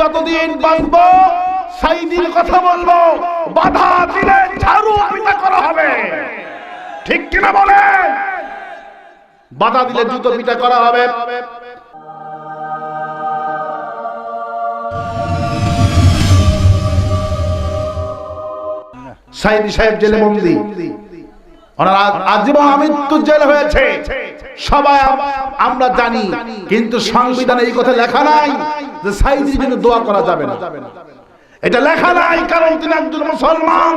যতদিন বাঁচব সাইদির কথা বলব। বাধা দিলে ঝাড়ু পিটা করা হবে। ঠিক কিনা বলে বাধা দিলে জুতো পিটা করা হবে। সাইদি সাহেব জেলে বন্দি। ওনার আজীবন মৃত্যু জেল হয়েছে। সবাই আমরা জানি, কিন্তু সংবিধানে এই কথা লেখা নাই যে সাইদির জন্য দোয়া করা যাবে না। এটা লেখা নাই কারণ তিনি একজন মুসলমান,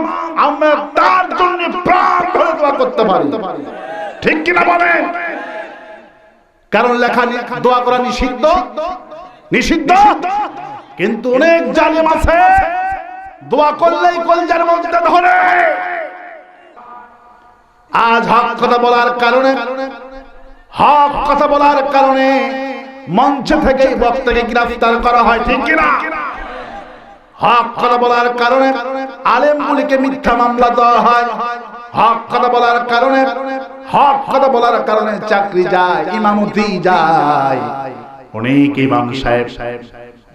আমরা তার জন্য প্রাণ ভরে দোয়া করতে পারি। ঠিক কিনা বলেন? কারণ লেখা দোয়া করা নিষিদ্ধ নিষিদ্ধ। কিন্তু অনেক জালিম আছে, দোয়া করলেই কলজার মধ্যে ধরে। আজ হক কথা বলার কারণে হক কথা বলার কারণে মঞ্চ থেকে বক্তাকে গ্রেফতার করা হয়, ঠিক কিনা হক কথা বলার কারণে আলেমগুলিকে মিথ্যা মামলা দেওয়া হয় হক কথা বলার কারণে, হক কথা বলার কারণে চাকরি যায়, ইমামতি যায় অনেক ইমাম সাহেব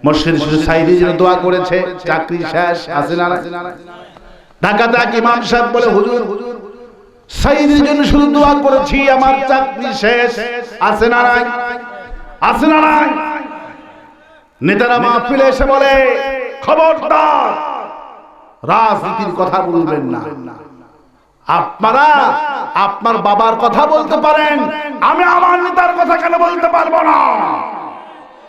মসজিদ সাইদি জন্য দোয়া করেছে, চাকরি শেষ আছে না? ঢাকাতে এক ইমাম সাহেব বলে হুজুর হুজুর সাইদের জন্য শুধু দোয়া করেছি, আমার চাকরি শেষ। আছে না নাই? আছে না নাই? নেতারা মাহফিলে এসে বলে, খবরদার, রাজনীতির কথা বলবেন না। আপনারা আপনার বাবার কথা বলতে পারেন। আমি আমার নেতার কথা কেন বলতে পারব না?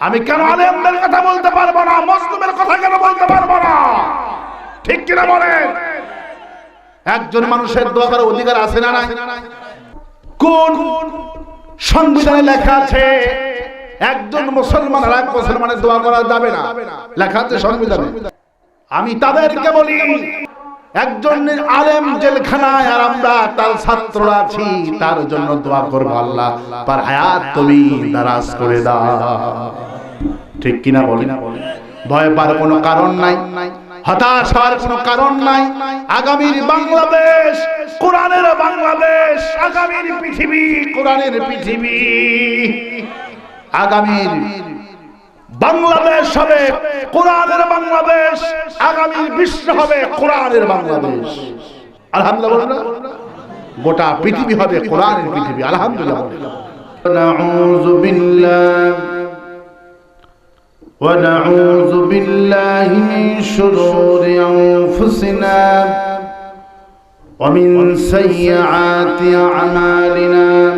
আমি কেন আলেমদের কথা বলতে পারব না? মজলুমের কথা কেন বলতে পারব না? ঠিক কিনা বলেন? একজন মানুষের দোয়া করার অধিকার আছে না নাই? কোন সংবিধানে লেখা আছে, একজন মুসলমান আর এক মুসলমানের দোয়া করা যাবে না। লেখা আছে সংবিধানে। আমি তাদেরকে বলি, একজন আলেম জেলখানায় আর আমরা তার ছাত্ররা আছি, তার জন্য দোয়া করব আল্লাহ। তার হায়াত তুমি দারাজ করে দাও। ঠিক কিনা বলি ভয় পাওয়ার কোনো কারণ নাই। হতাশ হওয়ার কোনো কারণ নাই। আগামীর বাংলাদেশ, কোরআনের বাংলাদেশ, আগামীর পৃথিবী, কোরআনের পৃথিবী। আগামীর বাংলাদেশ হবে কোরআনের বাংলাদেশ, আগামীর বিশ্ব হবে কোরআনের বাংলাদেশ। আলহামদুলিল্লাহ। গোটা পৃথিবী হবে কোরআনের পৃথিবী, আলহামদুলিল্লাহ। নাউযু বিল্লাহ। ওয়া بالله من شرور أنفسنا ومن سيئات أعمالنا.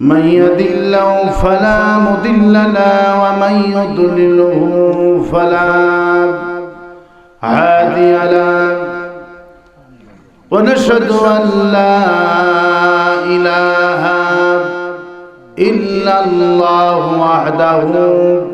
من يهد الله فلا مضل له ومن يضلله فلا هادي له. ونشهد أن لا إله إلا الله وحده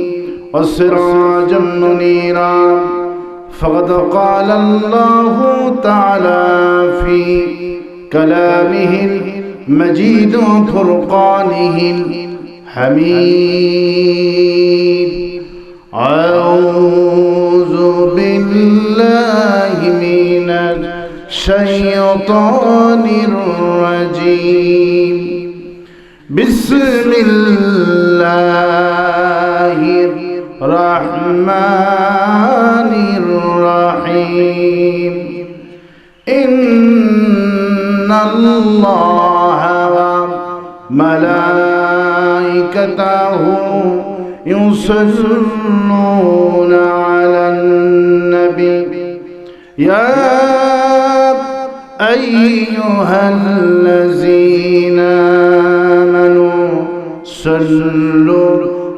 وسراجا منيرا فقد قال الله تعالى في كلامه المجيد وفرقانه الحميد. أعوذ بالله من الشيطان الرجيم. بسم الله الرحمن الرحيم. إن الله ملائكته يصلون على النبي. يا أيها الذين آمنوا صلوا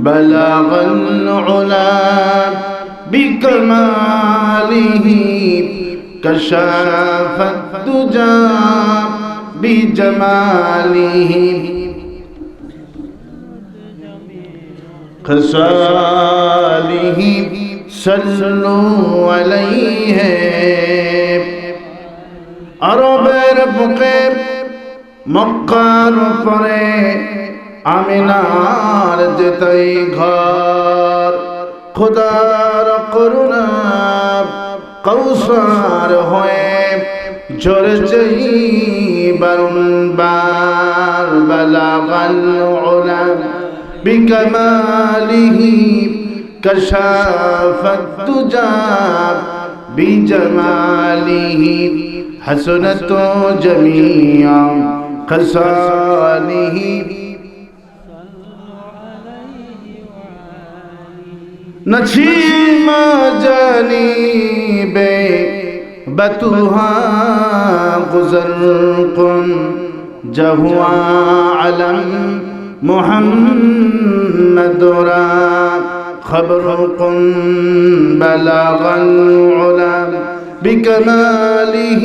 بلغ العلا بكماله كشاف الدجى بجماله خصاله صلوا عليه আরবের বুকে মক্কার পরে আমিনার যেতাই ঘর। খুদার করুণা কৌশার হয়ে জোর ঝরছেই বারুণবার বালাগাল ওলা। বিকমালিহি কশাফত তুজা। বিজমালিহি হাসনত জমিয়া খসানিহি نچیم جانب بتوها گزر کن جہوا علم محمد را. خبر بلغ العلا بكماله